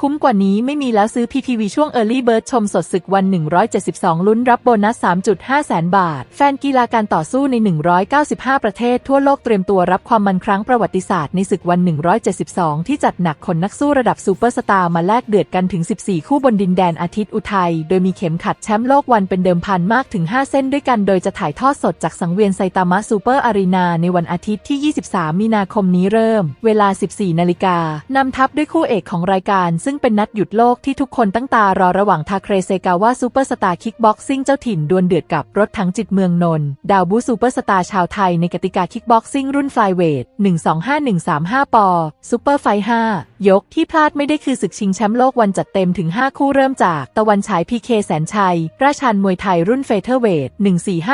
คุ้มกว่านี้ไม่มีแล้วซื้อ PPV ช่วง Early Bird ชมสดศึกวัน 172 ลุ้นรับโบนัส 3.5 แสนบาท แฟนกีฬาการต่อสู้ใน 195 ประเทศทั่วโลกเตรียมตัวรับความมันครั้งประวัติศาสตร์ในศึกวัน 172 ที่จัดหนักคนนักสู้ระดับซูเปอร์สตาร์มาแลกเดือดกันถึง 14 คู่บนดินแดนอาทิตย์อุทัย โดยมีเข็มขัดแชมป์โลกวันเป็นเดิมพันมากถึง 5 เส้นด้วยกัน โดยจะถ่ายทอดสดจากสังเวียนไซตามะซูเปอร์อารีนาในวันอาทิตย์ที่ 23 มีนาคมนี้เริ่ม เวลา 14 นาฬิกานำทัพด้วยคู่เอกของรายการซึ่งเป็นนัดหยุดโลกที่ทุกคนตั้งตารอระหว่างทาเครเซกาวะซูเปอร์สตาร์คิกบ็อกซิ่งเจ้าถิ่นดวลเดือดกับรถถังจิตเมืองนนท์ดาวบูซูเปอร์สตาร์ชาวไทยในกติกาคิกบ็อกซิ่งรุ่นฟลายเวท 125135 ปอซูเปอร์ไฟ5 ยกที่พลาดไม่ได้คือศึกชิงแชมป์โลกวันจัดเต็มถึง 5 คู่เริ่มจากตะวันฉายพีเคแสนชัย ราชันมวยไทยรุ่นเฟเธอร์เวท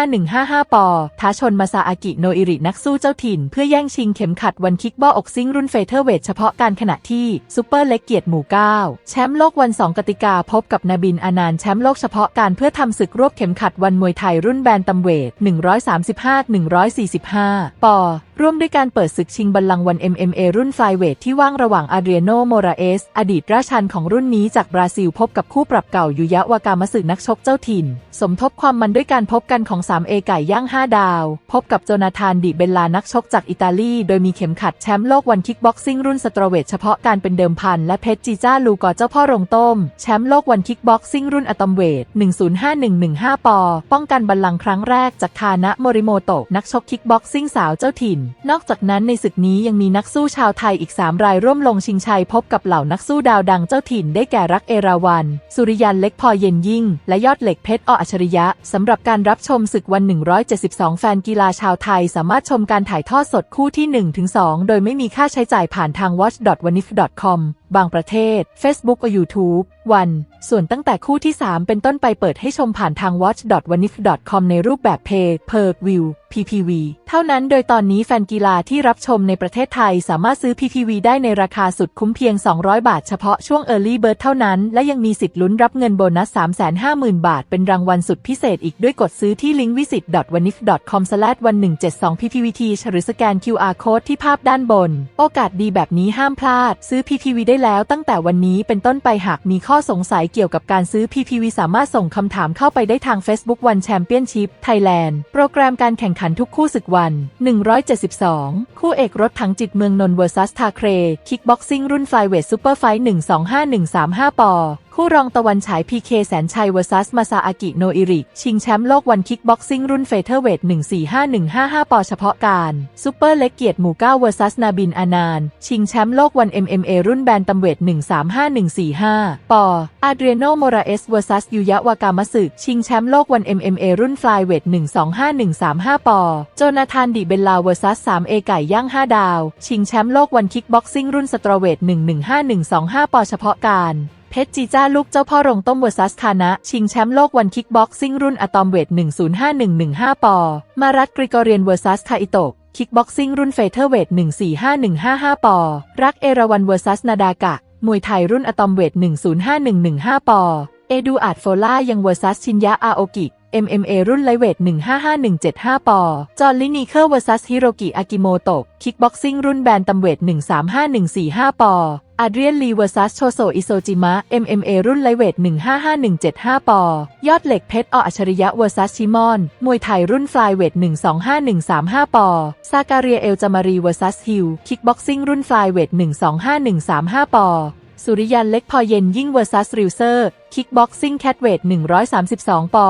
145155 ปอ ท้าชนมาซาอากิโนอิรินักสู้เจ้าถิ่น เพื่อแย่งชิงเข็มขัดวันคิกบออกซิ่งรุ่นเฟเธอร์เวทเฉพาะการขณะที่ซูเปอร์เล็กเกียรติหมู่ 9 แชมป์โลกวัน 2 กติกาพบกับนาบินอานานแชมป์โลกเฉพาะการเพื่อทำศึกรวบเข็มขัดวันมวยไทยรุ่นแบนตัมเวท 135-145 ปอ ร่วมด้วยการเปิดศึกชิงบัลลังก์วัน MMA รุ่นไฟเวทที่ว่างระหว่างอาเดรียโนโมราเอส อดีตราชันของรุ่นนี้จากบราซิลพบกับคู่ปรับเก่ายุยะวากามสึนักชกเจ้าถิ่น สมทบความมันด้วยการพบกันของ 3 เอไก่ย่าง 5 ดาว พบกับโจนาธานดิเบลลานักชกจากอิตาลี โดยมีเข็มขัดแชมป์โลกวันคิกบ็อกซิ่งรุ่นสตรเวทเฉพาะการเป็นเดิมพันและเพชรจีจ้าลูกอเจ้าพ่อโรงต้ม แชมป์โลกวันคิกบ็อกซิ่งรุ่นอะตอมเวท 105115 ปอ ป้องกันบัลลังก์ครั้งแรกจากคานะโมริโมโตะนักชกคิกบ็อกซิ่งสาวเจ้าถิ่นนอกจากนั้นในศึกนี้ยังมีนักสู้ชาวไทยอีก 3 รายร่วมลงชิงชัยพบกับเหล่านักสู้ดาวดังเจ้าถิ่นได้แก่รักเอราวัน สุริยันเล็กพอเย็นยิ่ง และยอดเหล็กเพชรออัจฉริยะ สำหรับการรับชมศึกวัน 172 แฟนกีฬาชาวไทย สามารถชมการถ่ายทอดสดคู่ที่ 1-2 โดยไม่มีค่าใช้จ่ายผ่านทาง watch.wanif.com บางประเทศ Facebook และ YouTube วัน ส่วนตั้งแต่คู่ที่ 3 เป็นต้นไปเปิดให้ชมผ่านทาง watch.wanif.com ในรูปแบบ Pay Per View PPV เท่านั้นโดยตอนนี้แฟนกีฬาที่รับชมในประเทศไทยสามารถซื้อ PPV ได้ในราคาสุดคุ้มเพียง 200 บาทเฉพาะช่วง Early Bird เท่านั้น และยังมีสิทธิ์ลุ้นรับเงินโบนัส 350,000 บาท เป็นรางวัลสุดพิเศษอีกด้วยกดซื้อที่ลิงก์ visit.wanif.com/1172ppvt หรือสแกน QR Code ที่ภาพด้านบน โอกาสดีแบบนี้ห้ามพลาด ซื้อ PPV ได้แล้วตั้งแต่วันนี้เป็นต้นไปหากมีข้อสงสัยเกี่ยวกับการซื้อ PPV สามารถส่งคำถามเข้าไปได้ทาง Facebook One Championship Thailand โปรแกรมการแข่งขันทุกคู่ศึกวัน 172 คู่เอกรถถังจิตเมืองนนท์ vs ทาเคร คิกบ็อกซิ่งรุ่นไฟเวทซูเปอร์ไฟ125135 ปอ คู่รองตะวันฉายพีเคแสนชัย vs มาซาอากิโนอิริ ชิงแชมป์โลกวันคิกบ็อกซิ่งรุ่นเฟเธอร์เวท 145155 ปอเฉพาะการซูเปอร์เล็กเกียรติหมู่9 vs นาบินอานาน ชิงแชมป์โลกวัน MMA รุ่นแบนตัมเวท 135145 ปอ อาเดรียโนโมราเอส vs ยูยะวากามสึชิงแชมป์โลกวัน MMA รุ่นฟลายเวท 125135 ปอ โจนาธานดิเบลลา vs 3เอไก่ย่าง 5 ดาว ชิงแชมป์โลกวันคิกบ็อกซิ่งรุ่นสตรเวท 115125 ปอเฉพาะการ เพชรจีจ้าลูกเจ้าพ่อรงต้มเวอร์ซัสคานะ ชิงแชมป์โลกวันคิกบ็อกซิ่งรุ่นอะตอมเวท 105115 ปอ มารัตกริกอเรียนเวอร์ซัสคาอิโตกคิกบ็อกซิ่งรุ่นเฟเธอร์เวท 145155 ปอ รักเอราวันเวอร์ซัสนาดากะ มวยไทยรุ่นอะตอมเวท 105115 ปอ เอดูอาดโฟล่ายังเวอร์ซัสชินยะอาโอกิ MMA รุ่นไลเวท 155175 ปอ จอห์ลินีเคอร์วอร์ซัสฮิโรกิอากิโมโตะ คิกบ็อกซิ่งรุ่นแบนตัมเวท 135145 ปอ อาเดรียนลีเวอร์ซัสโชโซอิโซจิมะ MMA รุ่นไลเวท 155175 ปอ ยอดเหล็กเพชรออัจฉริยะเวอร์ซัสชิมอน มวยไทยรุ่นฟลายเวท 125135 ปอ ซาการเรียเอลจามารีเวอร์ซัสฮิล คิกบ็อกซิ่งรุ่นฟลายเวท 125135 ปอสุริยันเล็กพอเย็นยิ่งเวอร์ซัสริวเซอร์ คิกบ็อกซิ่งแคทเวท 132 ปอ